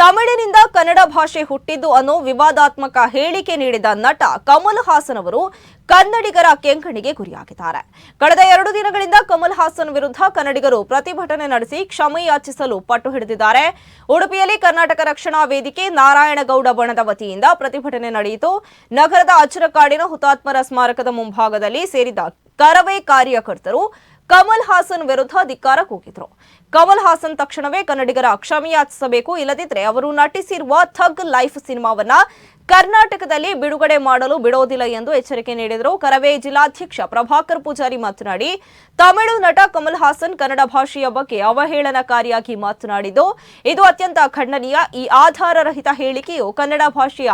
ತಮಿಳಿನಿಂದ ಕನ್ನಡ ಭಾಷೆ ಹುಟ್ಟಿದ್ದು ಅನ್ನೋ ವಿವಾದಾತ್ಮಕ ಹೇಳಿಕೆ ನೀಡಿದ ನಟ ಕಮಲ್ ಹಾಸನ್ ಅವರು ಕನ್ನಡಿಗರ ಕೆಂಗಣಿಗೆ ಗುರಿಯಾಗಿದ್ದಾರೆ. ಕಳೆದ ಎರಡು ದಿನಗಳಿಂದ ಕಮಲ್ ಹಾಸನ್ ವಿರುದ್ಧ ಕನ್ನಡಿಗರು ಪ್ರತಿಭಟನೆ ನಡೆಸಿ ಕ್ಷಮೆ ಯಾಚಿಸಲು ಪಟ್ಟು ಹಿಡಿದಿದ್ದಾರೆ. ಉಡುಪಿಯಲ್ಲಿ ಕರ್ನಾಟಕ ರಕ್ಷಣಾ ವೇದಿಕೆ ನಾರಾಯಣಗೌಡ ಬಣದ ವತಿಯಿಂದ ಪ್ರತಿಭಟನೆ ನಡೆಯಿತು. ನಗರದ ಅಚ್ಚರಕಾಡಿನ ಹುತಾತ್ಮರ ಸ್ಮಾರಕದ ಮುಂಭಾಗದಲ್ಲಿ ಸೇರಿದ ಕರವೇ ಕಾರ್ಯಕರ್ತರು ಕಮಲ್ ಹಾಸನ್ ವಿರುದ್ಧ ಧಿಕ್ಕಾರ ಕೂಗಿದ್ರು. ಕಮಲ್ ಹಾಸನ್ ತಕ್ಷಣವೇ ಕನ್ನಡಿಗರ ಕ್ಷಮೆಯಾಚಿಸಬೇಕು ಇಲ್ಲದಿದ್ರೆ ಅವರು ನಟಿಸಿರುವ ಥಗ್ ಲೈಫ್ ಸಿನಿಮಾವನ್ನ ಕರ್ನಾಟಕದಲ್ಲಿ ಬಿಡುಗಡೆ ಮಾಡಲು ಬಿಡೋದಿಲ್ಲ ಎಂದು ಎಚ್ಚರಿಕೆ ನೀಡಿದರು. ಕರವೇ ಜಿಲ್ಲಾಧ್ಯಕ್ಷ ಪ್ರಭಾಕರ್ ಪೂಜಾರಿ ಮಾತನಾಡಿ, ತಮಿಳು ನಟ ಕಮಲ್ ಹಾಸನ್ ಕನ್ನಡ ಭಾಷೆಯ ಬಗ್ಗೆ ಅವಹೇಳನಕಾರಿಯಾಗಿ ಮಾತನಾಡಿದ್ದು, ಇದು ಅತ್ಯಂತ ಖಂಡನೀಯ. ಈ ಆಧಾರರಹಿತ ಹೇಳಿಕೆಯು ಕನ್ನಡ ಭಾಷೆಯ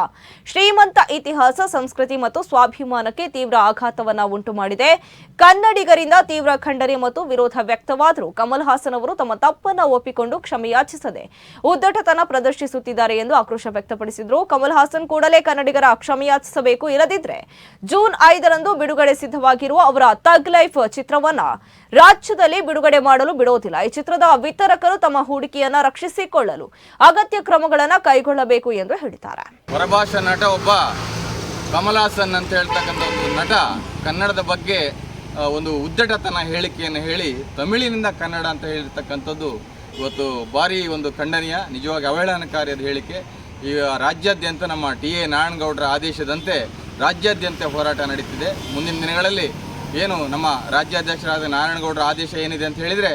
ಶ್ರೀಮಂತ ಇತಿಹಾಸ, ಸಂಸ್ಕೃತಿ ಮತ್ತು ಸ್ವಾಭಿಮಾನಕ್ಕೆ ತೀವ್ರ ಆಘಾತವನ್ನು ಉಂಟು ಮಾಡಿದೆ ಕನ್ನಡಿಗರಿಂದ ತೀವ್ರ ಖಂಡನೆ ಮತ್ತು ವಿರೋಧ ವ್ಯಕ್ತವಾದರೂ ಕಮಲ್ ಹಾಸನ್ ಅವರು ತಮ್ಮ ತಪ್ಪನ್ನ ಒಪ್ಪಿಕೊಂಡು ಕ್ಷಮೆಯಾಚಿಸದೆ ಉದ್ದಟತನ ಪ್ರದರ್ಶಿಸುತ್ತಿದ್ದಾರೆ ಎಂದು ಆಕ್ರೋಶ ವ್ಯಕ್ತಪಡಿಸಿದರು. ಕಮಲ್ ಹಾಸನ್ ಕೂಡಲೇ ಕನ್ನಡಿಗರ ಕ್ಷಮೆಯಾಚಿಸಬೇಕು ಇಲ್ಲದಿದ್ರೆ ಜೂನ್ ಐದರಂದು ಬಿಡುಗಡೆ ಸಿದ್ಧವಾಗಿರುವ ಅವರ ತಗ್ ಲೈಫ್ ಚಿತ್ರವನ್ನ ರಾಜ್ಯದಲ್ಲಿ ಬಿಡುಗಡೆ ಮಾಡಲು ಬಿಡೋದಿಲ್ಲ. ಈ ಚಿತ್ರದ ವಿತರಕರು ತಮ್ಮ ಹೂಡಿಕೆಯನ್ನ ರಕ್ಷಿಸಿಕೊಳ್ಳಲು ಅಗತ್ಯ ಕ್ರಮಗಳನ್ನ ಕೈಗೊಳ್ಳಬೇಕು ಎಂದು ಹೇಳಿದ್ದಾರೆ. ಹೊರಭಾಷಾ ನಟ ಒಬ್ಬ ಕಮಲ್ ಹಾಸನ್ ಅಂತ ಹೇಳ್ತಕ್ಕಂಥ ಒಂದು ನಟ ಕನ್ನಡದ ಬಗ್ಗೆ ಒಂದು ಉದ್ದಟತನ ಹೇಳಿಕೆಯನ್ನು ಹೇಳಿ ತಮಿಳಿನಿಂದ ಕನ್ನಡ ಅಂತ ಹೇಳಿರ್ತಕ್ಕಂಥದ್ದು ಇವತ್ತು ಭಾರಿ ಒಂದು ಖಂಡನೀಯ, ನಿಜವಾಗಿ ಅವಹೇಳನಕಾರಿಯಾದ ಹೇಳಿಕೆ. ಈ ರಾಜ್ಯಾದ್ಯಂತ ನಮ್ಮ ಟಿ ಎ ನಾರಾಯಣಗೌಡರ ಆದೇಶದಂತೆ ರಾಜ್ಯಾದ್ಯಂತ ಹೋರಾಟ ನಡೀತಿದೆ. ಮುಂದಿನ ದಿನಗಳಲ್ಲಿ ಏನು ನಮ್ಮ ರಾಜ್ಯಾಧ್ಯಕ್ಷರಾದ ನಾರಾಯಣಗೌಡರ ಆದೇಶ ಏನಿದೆ ಅಂತ ಹೇಳಿದರೆ,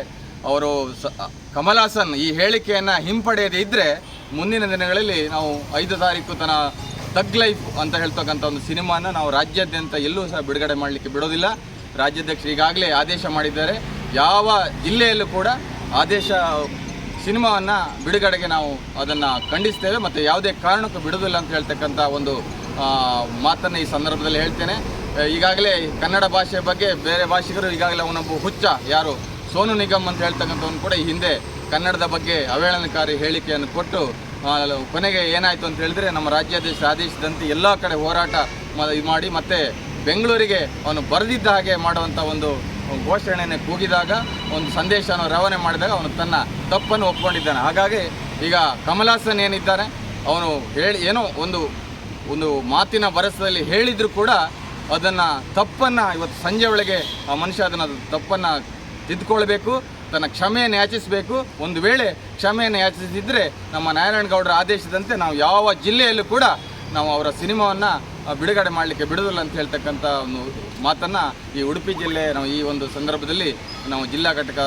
ಅವರು ಸ ಕಮಲಾಸನ್ ಈ ಹೇಳಿಕೆಯನ್ನು ಹಿಂಪಡೆಯದೇ ಇದ್ದರೆ ಮುಂದಿನ ದಿನಗಳಲ್ಲಿ ನಾವು ಐದು ತಾರೀಕು ತನ ತಗ್ ಲೈಫ್ ಅಂತ ಹೇಳ್ತಕ್ಕಂಥ ಒಂದು ಸಿನಿಮಾನ ನಾವು ರಾಜ್ಯಾದ್ಯಂತ ಎಲ್ಲೂ ಸಹ ಬಿಡುಗಡೆ ಮಾಡಲಿಕ್ಕೆ ಬಿಡೋದಿಲ್ಲ. ರಾಜ್ಯಾಧ್ಯಕ್ಷರು ಈಗಾಗಲೇ ಆದೇಶ ಮಾಡಿದ್ದಾರೆ. ಯಾವ ಜಿಲ್ಲೆಯಲ್ಲೂ ಕೂಡ ಆದೇಶ ಸಿನಿಮಾವನ್ನು ಬಿಡುಗಡೆಗೆ ನಾವು ಅದನ್ನು ಖಂಡಿಸ್ತೇವೆ. ಮತ್ತು ಯಾವುದೇ ಕಾರಣಕ್ಕೂ ಬಿಡೋದಿಲ್ಲ ಅಂತ ಹೇಳ್ತಕ್ಕಂಥ ಒಂದು ಮಾತನ್ನು ಈ ಸಂದರ್ಭದಲ್ಲಿ ಹೇಳ್ತೇನೆ. ಈಗಾಗಲೇ ಕನ್ನಡ ಭಾಷೆಯ ಬಗ್ಗೆ ಬೇರೆ ಭಾಷಿಗರು ಈಗಾಗಲೇ ಅವನೊಬ್ಬ ಹುಚ್ಚ, ಯಾರು? ಸೋನು ನಿಗಮ್ ಅಂತ ಹೇಳ್ತಕ್ಕಂಥವ್ನು ಕೂಡ ಈ ಹಿಂದೆ ಕನ್ನಡದ ಬಗ್ಗೆ ಅವಹೇಳನಕಾರಿ ಹೇಳಿಕೆಯನ್ನು ಕೊಟ್ಟು ಕೊನೆಗೆ ಏನಾಯಿತು ಅಂತ ಹೇಳಿದ್ರೆ ನಮ್ಮ ರಾಜ್ಯಾಧ್ಯಕ್ಷ ಆದೇಶದಂತೆ ಎಲ್ಲ ಕಡೆ ಹೋರಾಟ ಮಾಡಿ, ಮತ್ತೆ ಬೆಂಗಳೂರಿಗೆ ಅವನು ಬರೆದಿದ್ದ ಹಾಗೆ ಮಾಡುವಂಥ ಒಂದು ಘೋಷಣೆಯನ್ನು ಕೂಗಿದಾಗ, ಒಂದು ಸಂದೇಶವನ್ನು ರವಾನೆ ಮಾಡಿದಾಗ ಅವನು ತನ್ನ ತಪ್ಪನ್ನು ಒಪ್ಕೊಂಡಿದ್ದಾನೆ. ಹಾಗಾಗಿ ಈಗ ಕಮಲಾಸನ್ ಹಾಸನ್ ಏನಿದ್ದಾರೆ, ಅವನು ಹೇಳಿ, ಏನೋ ಒಂದು ಒಂದು ಮಾತಿನ ಭರಸದಲ್ಲಿ ಹೇಳಿದರೂ ಕೂಡ ಅದನ್ನು ತಪ್ಪನ್ನು ಇವತ್ತು ಸಂಜೆ ಒಳಗೆ ಆ ಮನುಷ್ಯ ಅದನ್ನು ತಪ್ಪನ್ನು ತಿದ್ದುಕೊಳ್ಬೇಕು ತನ್ನ ಕ್ಷಮೆಯನ್ನು ಯಾಚಿಸಬೇಕು. ಒಂದು ವೇಳೆ ಕ್ಷಮೆಯನ್ನು ಯಾಚಿಸಿದ್ರೆ ನಮ್ಮ ನಾರಾಯಣಗೌಡರ ಆದೇಶದಂತೆ ನಾವು ಯಾವ ಜಿಲ್ಲೆಯಲ್ಲೂ ಕೂಡ ನಾವು ಅವರ ಸಿನಿಮಾವನ್ನು ಬಿಡುಗಡೆ ಮಾಡಲಿಕ್ಕೆ ಬಿಡುವುದಿಲ್ಲ ಅಂತ ಹೇಳ್ತಕ್ಕಂಥ ಒಂದು ಮಾತನ್ನು ಈ ಉಡುಪಿ ಜಿಲ್ಲೆ ನಾವು ಈ ಒಂದು ಸಂದರ್ಭದಲ್ಲಿ ನಾವು ಜಿಲ್ಲಾ ಘಟಕ